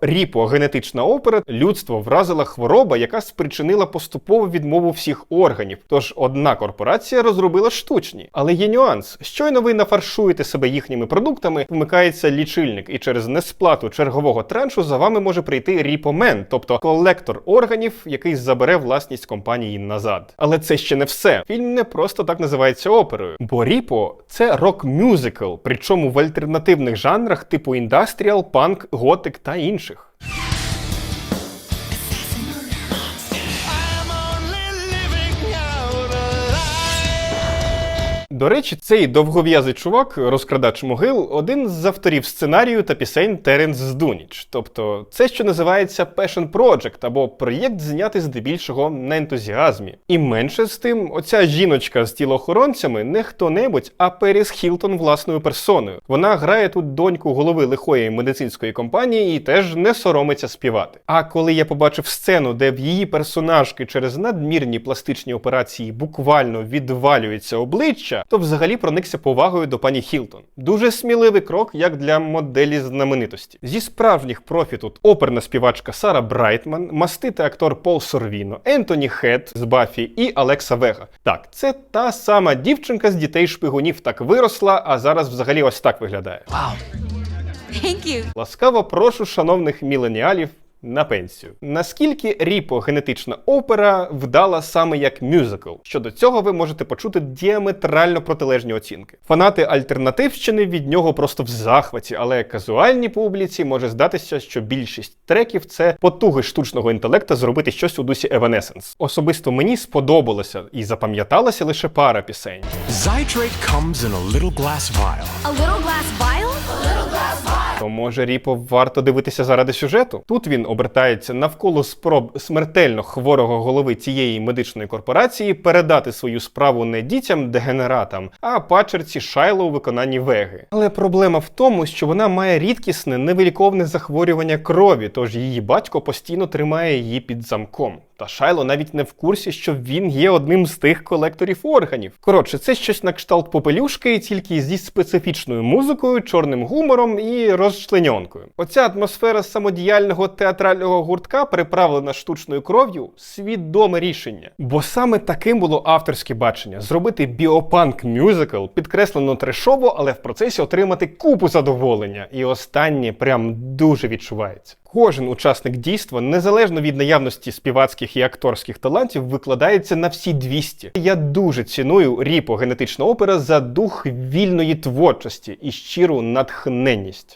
Ріпо генетична опера людство вразила хвороба, яка спричинила поступову відмову всіх органів. Тож одна корпорація розробила штучні. Але є нюанс: щойно ви нафаршуєте себе їхніми продуктами, вмикається лічильник, і через несплату чергового траншу за вами може прийти ріпомен, тобто колектор органів, який забере власність компанії назад. Але це ще не все. Фільм не просто так називається оперою, бо ріпо це рок-мюзикл, причому в альтернативних жанрах типу індастріал, панк, готик та інших. До речі, цей довгов'язий чувак, розкрадач могил, один з авторів сценарію та пісень Теренс Здуніч. Тобто, це що називається Passion Project, або проєкт знятий здебільшого на ентузіазмі. І менше з тим, оця жіночка з тілоохоронцями не хто-небудь, а Періс Хілтон власною персоною. Вона грає тут доньку голови лихої медицинської компанії і теж не соромиться співати. А коли я побачив сцену, де в її персонажки через надмірні пластичні операції буквально відвалюється обличчя, то взагалі проникся повагою до пані Хілтон. Дуже сміливий крок, як для моделі знаменитості. Зі справжніх профі тут оперна співачка Сара Брайтман, маститий актор Пол Сорвіно, Ентоні Хед з Бафі і Алекса Вега. Так, це та сама дівчинка з дітей шпигунів так виросла, а зараз взагалі ось так виглядає. Thank you. Ласкаво прошу шановних міленіалів на пенсію. Наскільки Ріпо генетична опера вдала саме як мюзикл? Щодо цього ви можете почути діаметрально протилежні оцінки. Фанати альтернативщини від нього просто в захваті, але казуальній публіці може здатися, що більшість треків це потуги штучного інтелекта зробити щось у дусі Evanescence. Особисто мені сподобалося і запам'яталася лише пара пісень. Zydrate comes in a little glass vial. A little glass vial? Може Ріпо варто дивитися заради сюжету? Тут він обертається навколо спроб смертельно хворого голови цієї медичної корпорації передати свою справу не дітям-дегенератам, а пачерці Шайло у виконанні Веги. Але проблема в тому, що вона має рідкісне невиліковне захворювання крові, тож її батько постійно тримає її під замком. Та Шайло навіть не в курсі, що він є одним з тих колекторів органів. Коротше, це щось на кшталт попелюшки, тільки зі специфічною музикою, чорним гумором і розчленьонкою. Оця атмосфера самодіяльного театрального гуртка, приправлена штучною кров'ю, свідоме рішення. Бо саме таким було авторське бачення: зробити біопанк мюзикл, підкреслено трешово, але в процесі отримати купу задоволення. І останнє прям дуже відчувається. Кожен учасник дійства, незалежно від наявності співацьких і акторських талантів, викладається на всі 200. Я дуже ціную ріпо генетична опера за дух вільної творчості і щиру натхненність.